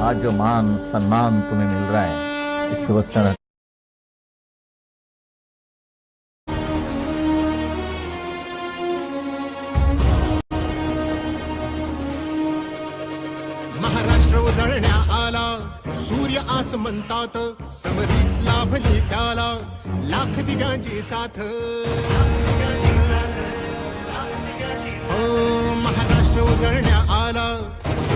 आज जो मान सम्मान तुम्हें मिल रहा है। इस शिवसेना महाराष्ट्र उजळण्या आला सूर्य आस म्हणतात समरी लाभली त्याला लाख दिव्यांची साथ. हो महाराष्ट्र उजळण्या आला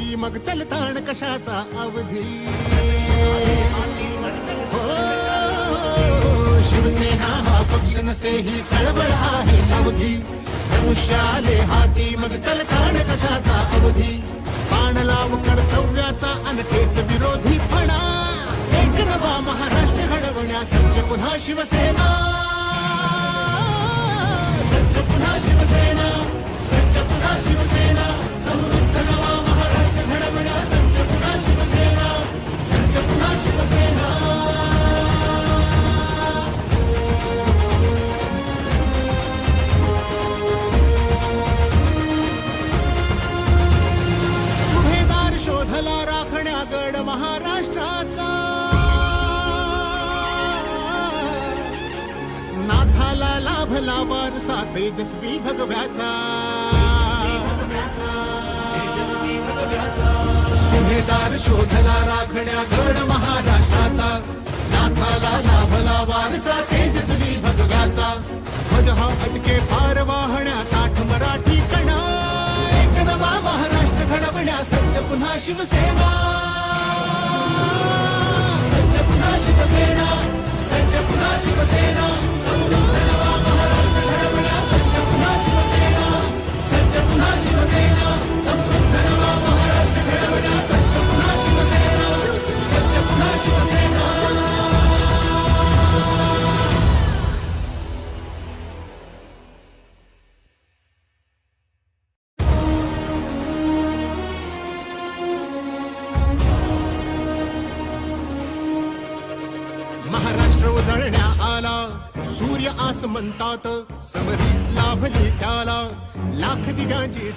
आले मग चलताण कशाचा अवधी? हो, शिवसेना हा पक्ष नसे ही चळवळ आहे अवधी. धनुष्य आले हाती मग चलताण कशाचा अवधी? पाण लाव कर्तव्याचा अनकेच विरोधी फणा. एक नवा महाराष्ट्र घडवण्या सज्ज पुन्हा शिवसेना. सज्ज पुन्हा शिवसेना सज्ज पुन्हा शिवसेना.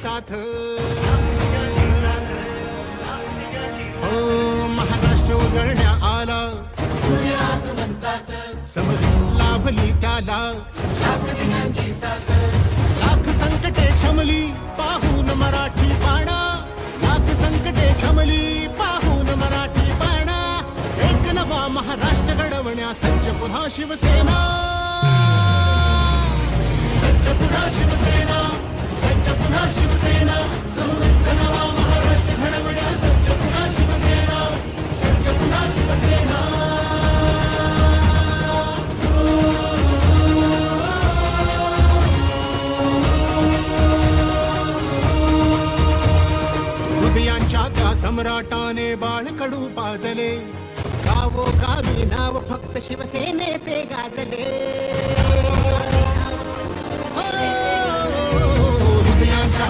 साथ। हो महाराष्ट्र उजळण्या आला. समज लाभली त्याला. लाख संकटे क्षमली पाहून मराठी पाणा. लाख संकटे क्षमली पाहून मराठी पाणा. एक नवा महाराष्ट्र घडवण्या सज्ज पुन्हा शिवसेना. सज्ज पुन्हा शिवसेना. पुन्हा शिवसेना समृद्ध नवा महाराष्ट्र घडवण्या सज्ज पुन्हा शिवसेना सज्ज पुन्हा शिवसेना हृदयांच्या त्या सम्राटाने बाळकडू पाजले. गावो गावी नाव फक्त शिवसेनेचे गाजले.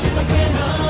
शिवसेना.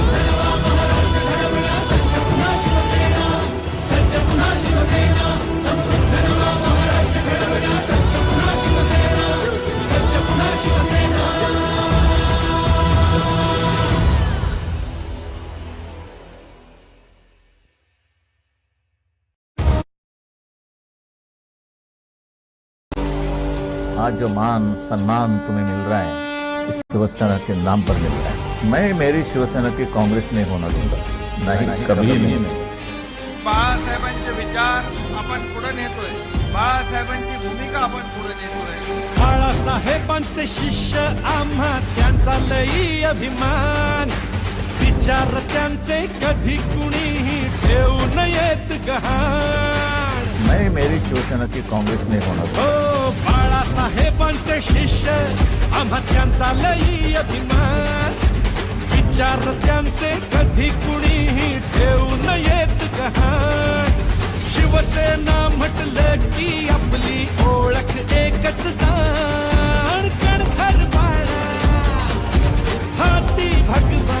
आज जो मान सम्मान तुम्हें मिल रहा है। शिवसेना के नाम पर मिल रहा है। मैं मेरी शिवसेना की कांग्रेस नहीं होना दूँगा। नहीं कभी नहीं। बाळासाहेबांचे विचार आपण पुढे नेतोय। बाळासाहेबांची भूमिका आपण पुढे नेतोय। बाळासाहेबांचे शिष्य आम्हा त्यांचा लई अभिमान. विचार त्यांचे कधी कुणीही ठेवू नयेत गहाण. मैं मेरी शिवसेना की कांग्रेस नहीं होना दूँगा। हो शिष्य आम्हा त्यांचा लई अभिमान. विचार त्यांचे कधी कुणीही ठेवू नयेत गहाण. शिवसेना म्हटलं की आपली ओळख एकच जाण. कणखर बाळा हाती भगवा.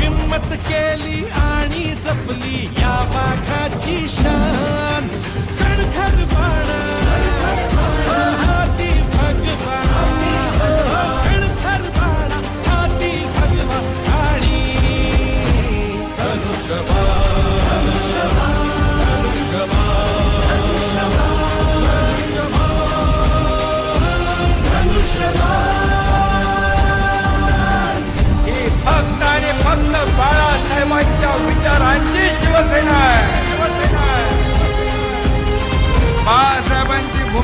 हिम्मत केली आणि जपली. या बाग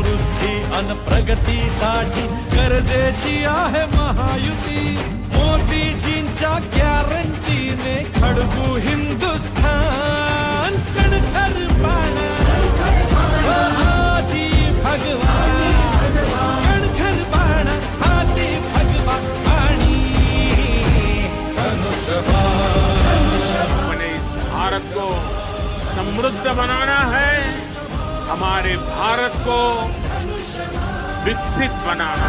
समृद्धी अन प्रगति साठी प्रगतीसाठी गरजेची आहे महायुती। मोदीजींच्या गॅरंटीने खडगू हिंदुस्थान कणखर पाणा हाती भगवान। कणखर पाणा हाती भगवान। आणि धनुष्यबाण भारत को समृद्ध बनाना है। हमारे भारत को विकसित बनाना।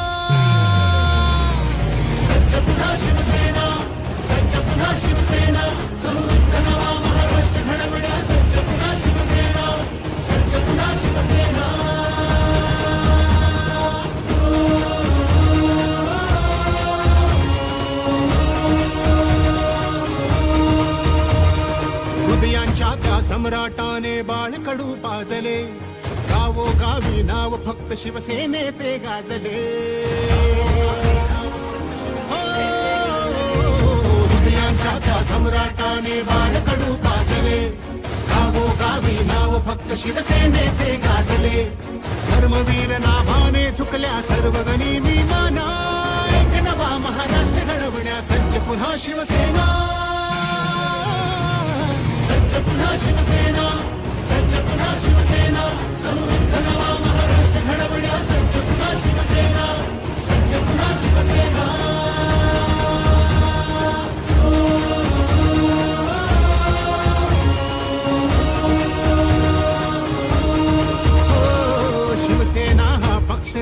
सज्ज पुन्हा शिवसेना सज्ज पुन्हा शिवसेना समृद्ध नवा महाराष्ट्र घडवण्या सज्ज पुन्हा शिवसेना सज्ज पुन्हा शिवसेना हृदयांच्या त्या सम्राटाने बाळकडू पाजले. गावो गावी नाव फक्त शिवसेनेचे गाजले. नाव शिवसेनेचे गाजले. धर्मवीर नाभाने झुकल्या सर्व गणी विमाना एक नवा महाराष्ट्र घडवण्या सज्ज पुन्हा शिवसेना. सज्ज पुन्हा शिवसेना सज्ज पुन्हा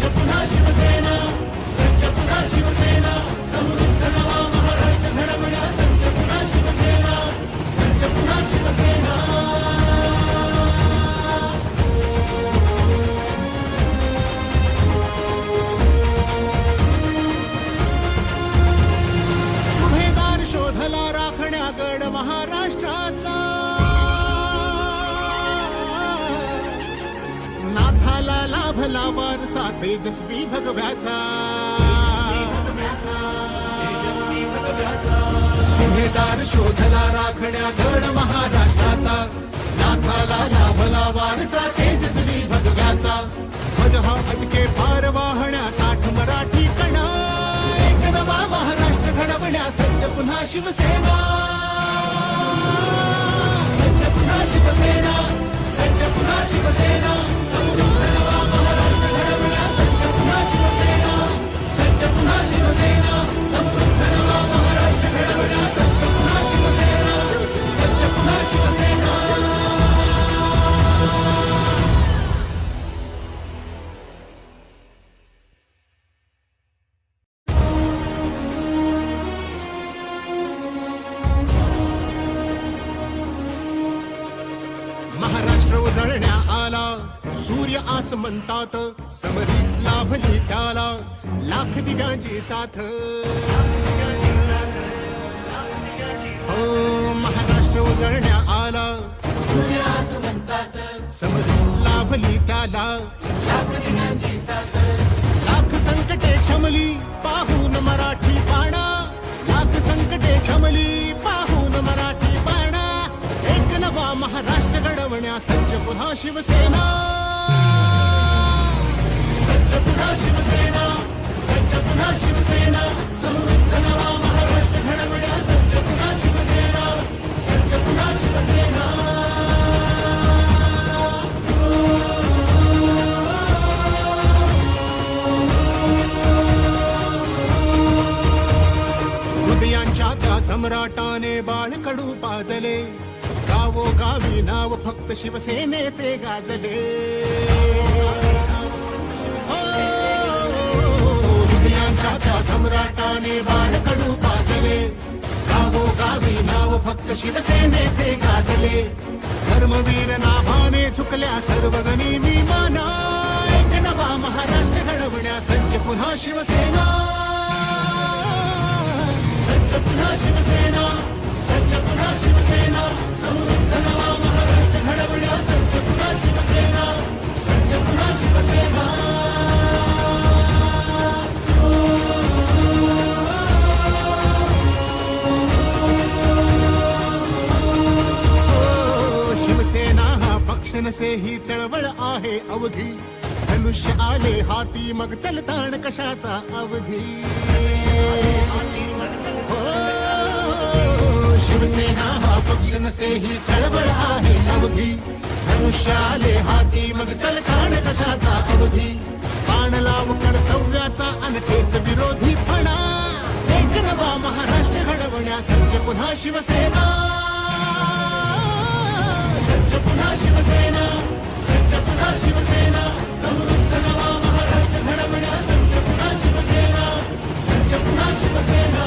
सज्ज पुन्हा साथ। हो महाराष्ट्र उजळण्या आला। समरी लाभली त्याला लाख संकटे क्षमली पाहून मराठी पाणा लाख संकटे क्षमली पाहून मराठी पाणा एक नवा महाराष्ट्र घडवण्या सज्ज पुन्हा शिवसेना। सज्ज पुन्हा शिवसेना। पुन्हा शिवसेना समृद्ध नवा महाराष्ट्र घडवण्या सज्ज पुन्हा शिवसेना सज्ज पुन्हा शिवसेना हृदयांच्या त्या सम्राटाने बाळकडू पाजले. गावो गावी नाव फक्त शिवसेनेचे गाजले. सम्राटाने बाळकडू पाजले. गावो गावी नाव फक्त शिवसेनेचे गाजले. धर्मवीर नाभाने झुकल्या सर्व गणी विमाना एक नवा महाराष्ट्र घडवण्या सज्ज पुन्हा शिवसेना. सज्ज पुन्हा शिवसेना सज्ज पुन्हा शिवसेना. समृद्ध नवा महाराष्ट्र घडवण्या सज्ज पुन्हा शिवसेना. सज्ज पुन्हा शिवसेना. मनसे ही चळवळ आहे अवधी. धनुष्य आले हाती मग चलताण कशाचा अवधी? हो, शिवसेना हा पक्ष नसे ही चळवळ आहे अवधी. धनुष्य आले हाती मग चलताण कशाचा अवधी? बाण लाव कर्तव्याचा अनकेच विरोधी फणा. एक नवा महाराष्ट्र घडवण्या सज्ज पुन्हा शिवसेना. शिवसेना सज्ज पुन्हा शिवसेना समृद्ध नवा महाराष्ट्र घडवण्या सज्ज पुन्हा शिवसेना सज्ज पुन्हा शिवसेना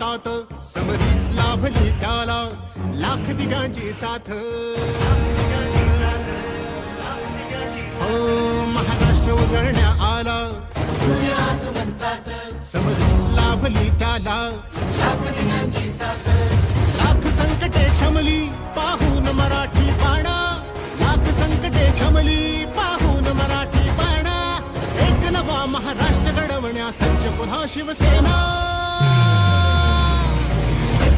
म्हणतात समरी लाभली त्याला. लाख दिगांची साथ. हो महाराष्ट्र उजळण्या आला. समरी लाभली त्याला. लाख संकटे क्षमली पाहून मराठी पाणा लाख संकटे क्षमली पाहून मराठी पाणा एक नवा महाराष्ट्र घडवण्या सज्ज पुन्हा शिवसेना.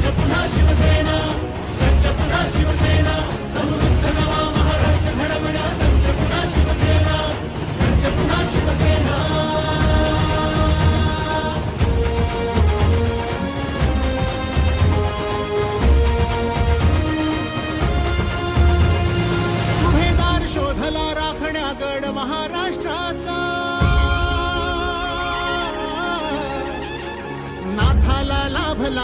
शिवसेना.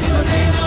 शिवसेना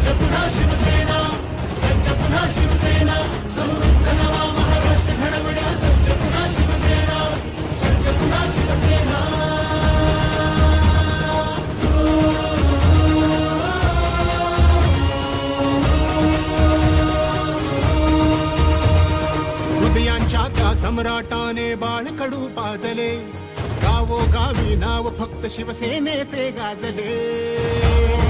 सज्ज पुन्हा शिवसेना सज्ज पुन्हा शिवसेना समृद्ध नवा महाराष्ट्र घडवण्या सज्ज पुन्हा शिवसेना सज्ज पुन्हा शिवसेना हृदयांच्या त्या सम्राटाने बाळकडू पाजले. गावो गावी नाव फक्त शिवसेनेचे गाजले.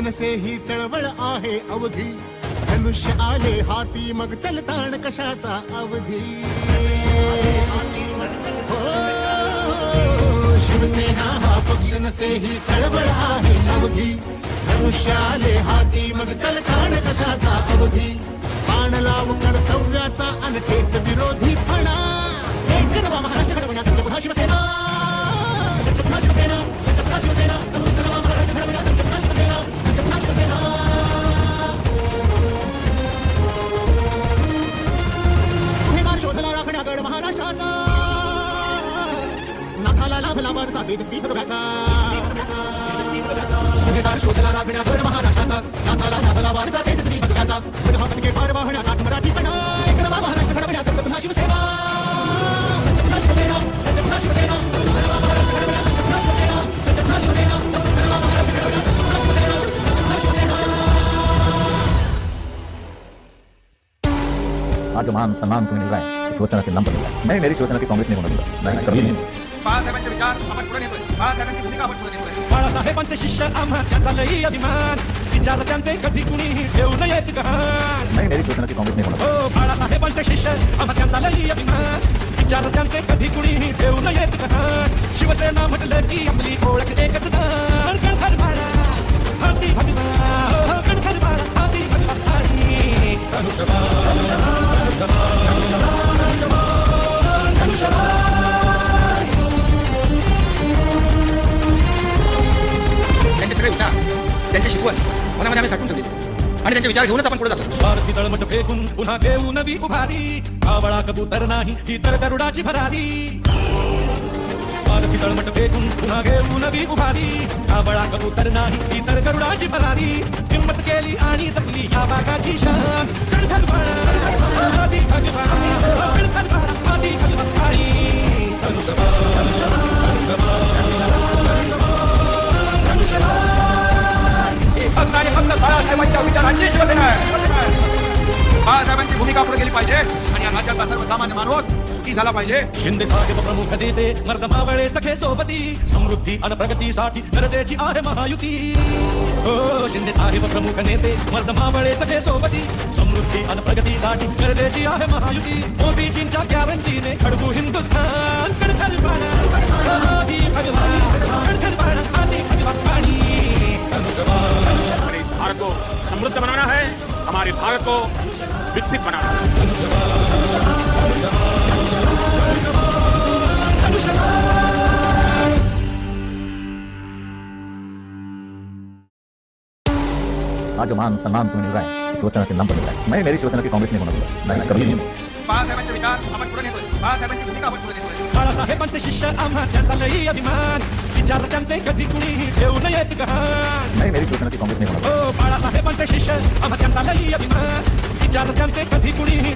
नसे ही चळवळ आहे अवधी. धनुष्य आले हाती मग चलताण कशाचा अवधी? हो, शिवसेना हा पक्ष नसे ही चळवळ आहे अवधी. धनुष्य आले हाती मग चलताण कशाचा अवधी? बाण लाव कर्तव्याचा अनकेच विरोधी फणा. एक महाराष्ट्र घडवण्यासाठी पुन्हा शिवसेना. नाथाला लाभला वारसा तेजस्वी भगव्याचा सुभेदार शोधला महाराष्ट्राचा. नाथाला लाभला वारसा तेजस्वी भगव्याचा पदहापदके पार वाहण्या नवा महाराष्ट्र घडवण्या पुन्हा शिवसेना पुन्हा शिवसेना पुन्हा शिवसेना महाराष्ट्र घडवण्या पुन्हा शिवसेना. सज्ज पुन्हा शिवसेना. समृद्ध नवा महाराष्ट्र घडवण्या सज्ज पुन्हा शिवसेना. सज्ज पुन्हा शिवसेना आज मान सम्मान तुम्हें मिल रहा है शिवसेना. के नाम पर मिल रहा है मैं मेरी शिवसेना की कांग्रेस नहीं होना दूंगा नहीं कभी नहीं बाळासाहेबांचे विचार आपण पुढे नेतोय. बाळासाहेबांची भूमिका आपण पुढे नेतोय. बाळासाहेबांचे शिष्य आम्हा त्यांचा लई अभिमान. विचार त्यांचे कधी कुणीही ठेवू नयेत गहाण. मैं मेरी नहीं होना हो बाळासाहेबांचे शिष्य आम्हा त्यांचा लई अभिमान. विचार त्यांचे कधी कुणीही ठेवू नयेत गहाण. शिवसेना म्हटलं की आपली ओळख एकच जण कणखर बाळा हाती भगवा. हो, कणखर बाळा हाती भगवा. आणि धनुष्यबाण, धनुष्यबाण, धनुष्यबाण, धनुष्यबाण, त्यांची शिकवण. मनामध्ये आम्ही साठवून ठेवली आणि त्यांचे विचार घेऊनच आपण पुढे जातो. स्वार्थी तळमट फेकून पुन्हा देऊ नवी उभारी. आवळा कबूतर नाही ही तर गरुडाची भरारी. स्वार्थी तळमट फेकून पुन्हा घेऊ नवी उभारी. आवळा कबूतर नाही ही तर गरुडाची भरारी. हिंमत केली आणि जपली या बागाची शान कणखर बाळा, आदी भगवान, कणखर बाळा, आदी भगवान. आणि धनुष्यबाण, धनुष्यबाण, धनुष्यबाण, आणि फक्त बाळासाहेबांच्या विचारांची शिवसेना आहे. बाळासाहेबांची भूमिका पुढे गेली पाहिजे आणि या राज्यातला सर्वसामान्य माणूस झाला पाहिजे. सखे सोबती, समृद्धी आणि प्रगतीसाठी गरजेची आहे महायुती. हो, शिंदे साहेब प्रमुख नेते मर्दमावळे सखे सोबती, समृद्धी आणि प्रगतीसाठी गरजेची आहे महायुती. मोदीजींच्या गॅरंटीने खडबू हिंदुस्थान बाणा आदी भगवान आदी भगवान हमारे भारत को समृद्ध बनाना है हमारे भारत को विकसित बनाना है। आज मान सम्मान तुम्हें मिल रहा है शिवसेना के नाम पर मिल रहा है। मैं मेरी शिवसेना की कांग्रेस नहीं होना चाहता। नहीं कभी नहीं बाळासाहेबांचे विचार आपण पुढे नेतोय बाळासाहेबांची भूमिका आपण पुढे नेतोय बाळासाहेबांचे शिष्य आम्हा त्यांचा लई अभिमान। विचार त्यांचे कधी कुणीही ठेवू नयेत गहाण मेरी कांग्रेस नहीं बाळासाहेबांचे शिष्य आम्हा त्यांचा लई अभिमान विचार त्यांचे कधी कुणीही